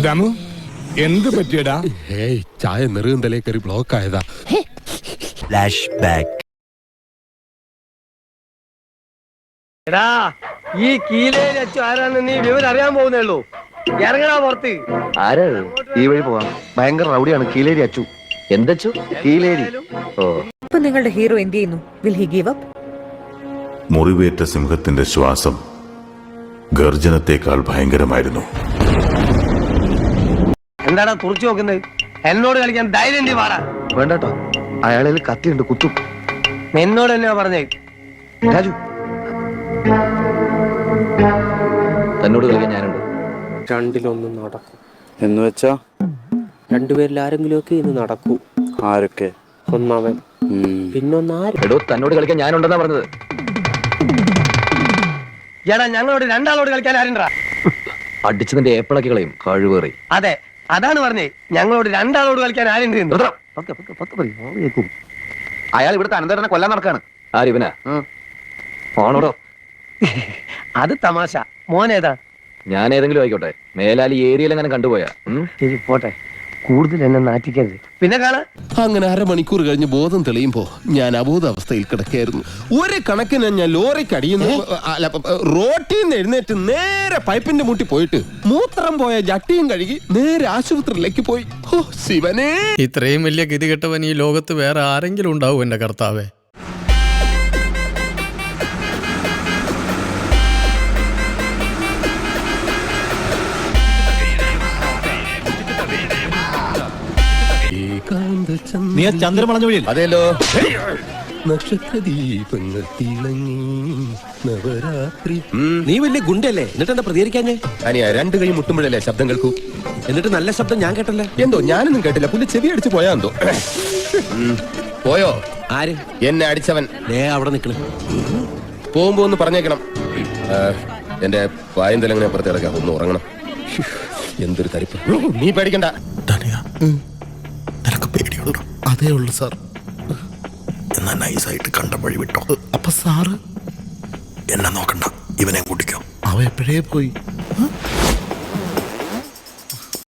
ദമു എന്ത് പറ്റിയടാ? ഏയ് ചായ നെറുകന്തലേ കയറി ബ്ലോക്ക് ആയതാ. ഫ്ലാഷ് ബാക്ക് എടാ ഈ കീലേരി അച്ചു ആരാന്ന് നീ വിവരം അറിയാൻ പോകുന്നേ ഉള്ളൂ. ഇറങ്ങടാ പുറത്ത്. ആരാ ഇത്? ഈ വഴി പോവാം. ഭയങ്കര റൗഡിയാണ് കീലേരി അച്ചു. എന്തച്ചു? കീലേരി. ഓ. ഇപ്പൊ നിങ്ങളുടെ ഹീറോ എന്ത് ചെയ്യുന്നു? വിൽ ഹി ഗീവ് അപ്പ് മുറിവേറ്റ സിംഹത്തിന്റെ ശ്വാസം ഗർജനത്തേക്കാൾ ഭയങ്കരമായിരുന്നു. എന്താടാ തുറച്ചു നോക്കുന്നത്? എന്നോട് കളിക്കാൻ ധൈര്യം നീ പാടാ വേണ്ടട്ടോ. അയാളിൽ കത്തിയുണ്ട് കുത്തു. എന്നോട് തന്നെയാ പറഞ്ഞേ. രാജു. തന്നോട് കളിക്കാൻ ഞാനുണ്ട്. രണ്ടിലൊന്നും നടക്കും. എന്ന് വെച്ചാ? രണ്ടുപേരിൽ ആരെങ്കിലും ഒക്കെ ഇന്ന് നടക്കൂ. ആരൊക്കെ? ഒന്നാവൻ. പിന്നൊന്നാര്? എടോ തന്നോട് കളിക്കാൻ ഞാനുണ്ടെന്നാ പറഞ്ഞത്. എടാ ഞങ്ങളോട് രണ്ടാളോട് കളിക്കാൻ ആരുണ്ടാ? അടിച്ചതിന്റെ ഏപ്പിളക്കി കളയും കഴിവേറി. അതെ അതാണ് പറഞ്ഞേ ഞങ്ങളോട് രണ്ടാളോട് കളിക്കാൻ ആരുണ്ട് എന്ന്. അയാൾ ഇവിടുത്തെ അനന്തരനെ കൊല്ലാൻ നടക്കാണ്. ആരിവനാ ആണോടോ? അത് തമാശ. മോനേതാ ഞാൻ ഏതെങ്കിലും ആയിക്കോട്ടെ. മേലാലി ഏരിയയിൽ എങ്ങനെ കണ്ടുപോയാ? ഉം? ശരി പോട്ടെ. കൂടുതൽ എന്നെ നാറ്റിക്കരുത്. പിന്നെ കാണാ. അങ്ങനെ അരമണിക്കൂർ കഴിഞ്ഞ് ബോധം തെളിയുമ്പോ ഞാൻ അബോധാവസ്ഥയിൽ കിടക്കായിരുന്നു ഒരു കണക്കിന് ഞാൻ ലോറിക്ക് അടിയുന്നു അല്ല റോട്ടിൽ നിന്ന് എഴുന്നേറ്റ് നേരെ പൈപ്പിന്റെ മുട്ടി പോയിട്ട് മൂത്രം പോയ ജട്ടിയും കഴുകി നേരെ ആശുപത്രിയിലേക്ക് പോയി. ഓ ശിവനേ. ഇത്രയും വലിയ ഗതികെട്ടവൻ ഈ ലോകത്ത് വേറെ ആരെങ്കിലും ഉണ്ടാവും എന്റെ കർത്താവേ. നീ ചന്ദ്രമളഞ്ഞ വഴി അതെല്ലോ നക്ഷത്ര ദീപങ്ങൾ തിളങ്ങി നവരാത്രി. നീ വലിയ ഗുണ്ടല്ലേ എന്നിട്ട് എന്താ പ്രതികരിക്കാഞ്ഞേ? അനിയ രണ്ട് കൈ മുട്ടുമ്പോഴല്ലേ ശബ്ദം കേൾക്കൂ? എന്നിട്ട് നല്ല ശബ്ദം ഞാൻ കേട്ടല്ലേ. എന്തോ ഞാനൊന്നും കേട്ടില്ല. പുള്ളി ചെവി അടിച്ച് പോയാ എന്തോ. പോയോ? ആര്? എന്നെ അടിച്ചവൻ. ദേ അവിടെ നിക്കണ. പോകുമ്പോ ഒന്ന് പറഞ്ഞേക്കണം. ആ, എന്റെ വായും തലങ്ങനെ അപ്പുറത്ത് ഒന്ന് ഉറങ്ങണം. എന്തൊരു തരിപ്പ്. നീ പേടിക്കണ്ട. പേടിയുണ്ടോ അതേ ഉള്ളു സാർ. എന്നാ നൈസായിട്ട് കണ്ട വഴി വിട്ടോ. അപ്പൊ സാറ്? എന്നെ നോക്കണ്ട. ഇവനെ കൂട്ടിക്കോ. അവ എപ്പോഴേ പോയി?